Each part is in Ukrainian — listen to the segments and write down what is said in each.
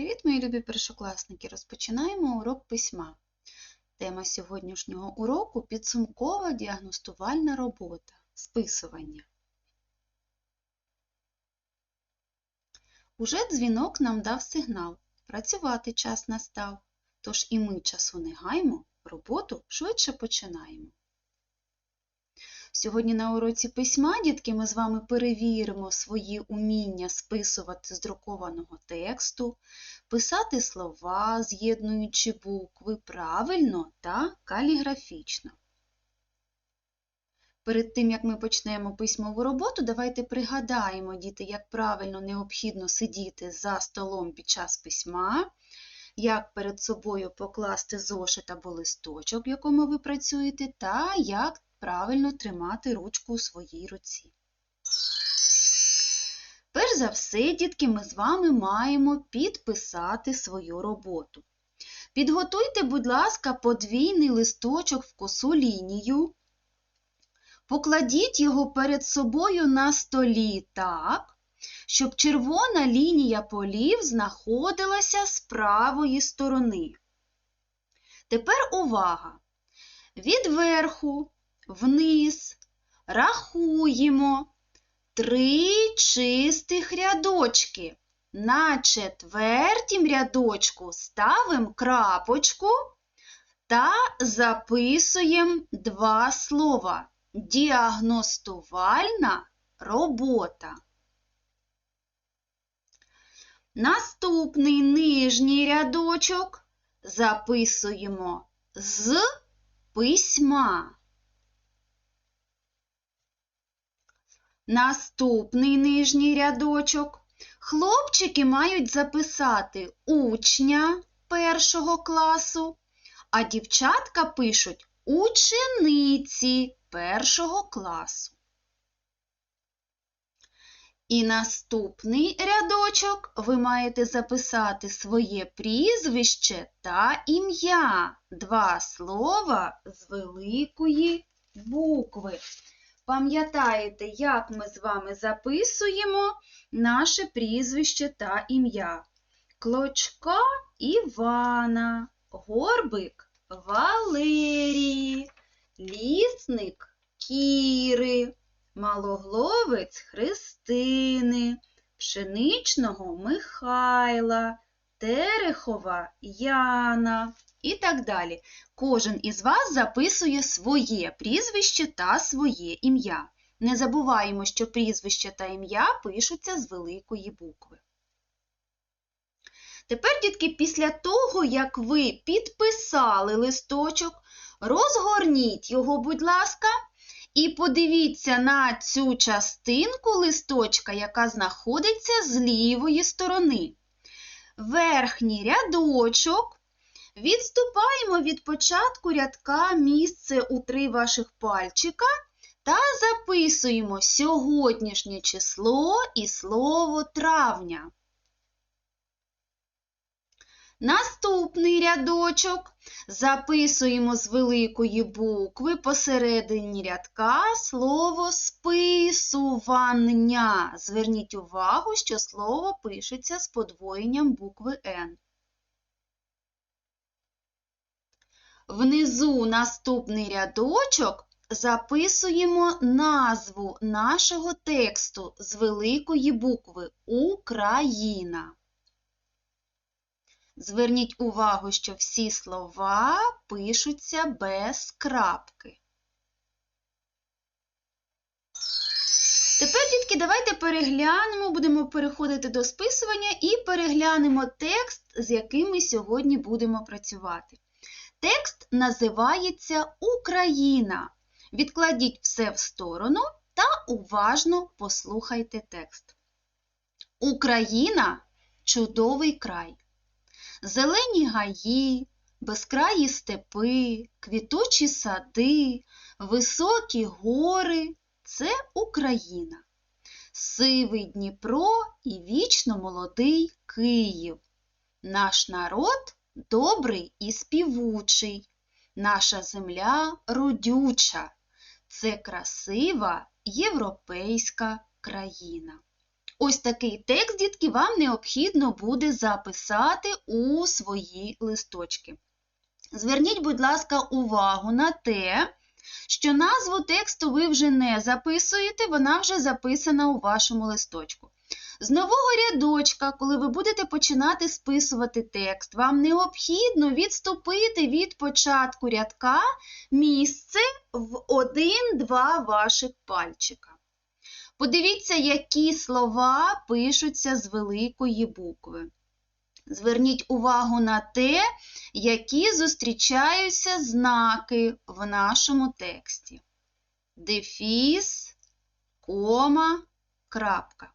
Привіт, мої любі першокласники! Розпочинаємо урок письма. Тема сьогоднішнього уроку підсумкова діагностувальна робота списування. Уже дзвінок нам дав сигнал. Працювати час настав. Тож і ми часу не гаймо, роботу швидше починаємо. Сьогодні на уроці письма, дітки, ми з вами перевіримо свої уміння списувати з друкованого тексту, писати слова, з'єднуючи букви правильно та каліграфічно. Перед тим, як ми почнемо письмову роботу, давайте пригадаємо, діти, як правильно необхідно сидіти за столом під час письма, як перед собою покласти зошит або листочок, в якому ви працюєте, та як правильно тримати ручку у своїй руці. Перш за все, дітки, ми з вами маємо підписати свою роботу. Підготуйте, будь ласка, подвійний листочок в косу лінію. Покладіть його перед собою на столі так, щоб червона лінія полів знаходилася з правої сторони. Тепер увага! Від верху вниз рахуємо три чистих рядочки. На четвертім рядочку ставимо крапочку та записуємо два слова. Діагностувальна робота. Наступний нижній рядочок записуємо з письма. Наступний нижній рядочок. Хлопчики мають записати учня першого класу, а дівчатка пишуть учениці першого класу. І наступний рядочок ви маєте записати своє прізвище та ім'я. Два слова з великої букви. Пам'ятаєте, як ми з вами записуємо наше прізвище та ім'я? Клочка Івана, горбик Валерії, лісник Кіри, малогловець Христини, пшеничного Михайла, Терехова Яна і так далі. Кожен із вас записує своє прізвище та своє ім'я. Не забуваємо, що прізвище та ім'я пишуться з великої букви. Тепер, дітки, після того, як ви підписали листочок, розгорніть його, будь ласка, і подивіться на цю частинку листочка, яка знаходиться з лівої сторони. Верхній рядочок Відступаємо від початку рядка місце у три ваших пальчика та записуємо сьогоднішнє число і слово травня. Наступний рядочок записуємо з великої букви посередині рядка слово списування. Зверніть увагу, що слово пишеться з подвоєнням букви Н. Внизу наступний рядочок записуємо назву нашого тексту з великої букви Україна. Зверніть увагу, що всі слова пишуться без крапки. Тепер, дітки, давайте переглянемо, будемо переходити до списування і переглянемо текст, з яким ми сьогодні будемо працювати. Текст називається Україна. Відкладіть все в сторону та уважно послухайте текст. Україна чудовий край. Зелені гаї, безкраї степи, квітучі сади, високі гори це Україна. Сивий Дніпро і вічно молодий Київ. Наш народ добрий і співучий, наша земля родюча, це красива європейська країна. Ось такий текст, дітки, вам необхідно буде записати у свої листочки. Зверніть, будь ласка, увагу на те, що назву тексту ви вже не записуєте, вона вже записана у вашому листочку. З нового рядочка, коли ви будете починати списувати текст, вам необхідно відступити від початку рядка місце в один-два ваших пальчика. Подивіться, які слова пишуться з великої букви. Зверніть увагу на те, які зустрічаються знаки в нашому тексті. Дефіс, кома, крапка.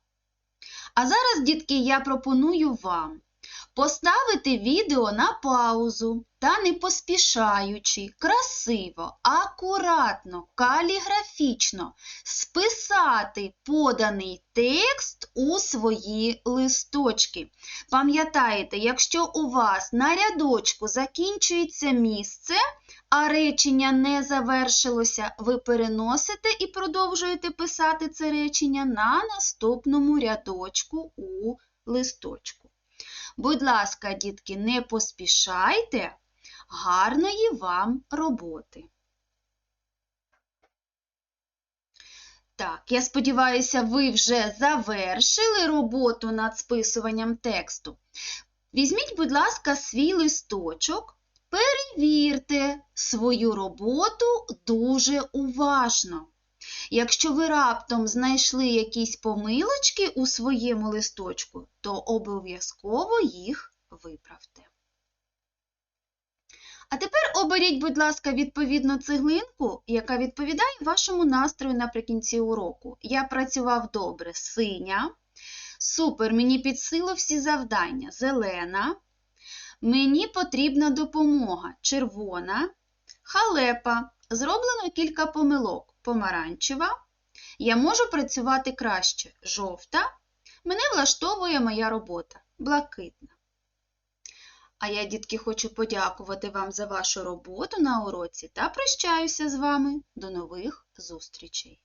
А зараз, дітки, я пропоную вам поставити відео на паузу та не поспішаючи, красиво, акуратно, каліграфічно списати поданий текст у свої листочки. Пам'ятаєте, якщо у вас на рядочку закінчується місце, а речення не завершилося, ви переносите і продовжуєте писати це речення на наступному рядочку у листочку. Будь ласка, дітки, не поспішайте. Гарної вам роботи! Так, я сподіваюся, ви вже завершили роботу над списуванням тексту. Візьміть, будь ласка, свій листочок, перевірте свою роботу дуже уважно. Якщо ви раптом знайшли якісь помилочки у своєму листочку, то обов'язково їх виправте. А тепер оберіть, будь ласка, відповідну цеглинку, яка відповідає вашому настрою наприкінці уроку. Я працював добре, синя. Супер, мені під силу всі завдання. Зелена. Мені потрібна допомога. Червона. Халепа. Зроблено кілька помилок. Помаранчева. Я можу працювати краще. Жовта. Мене влаштовує моя робота. Блакитна. А я, дітки, хочу подякувати вам за вашу роботу на уроці та прощаюся з вами. До нових зустрічей!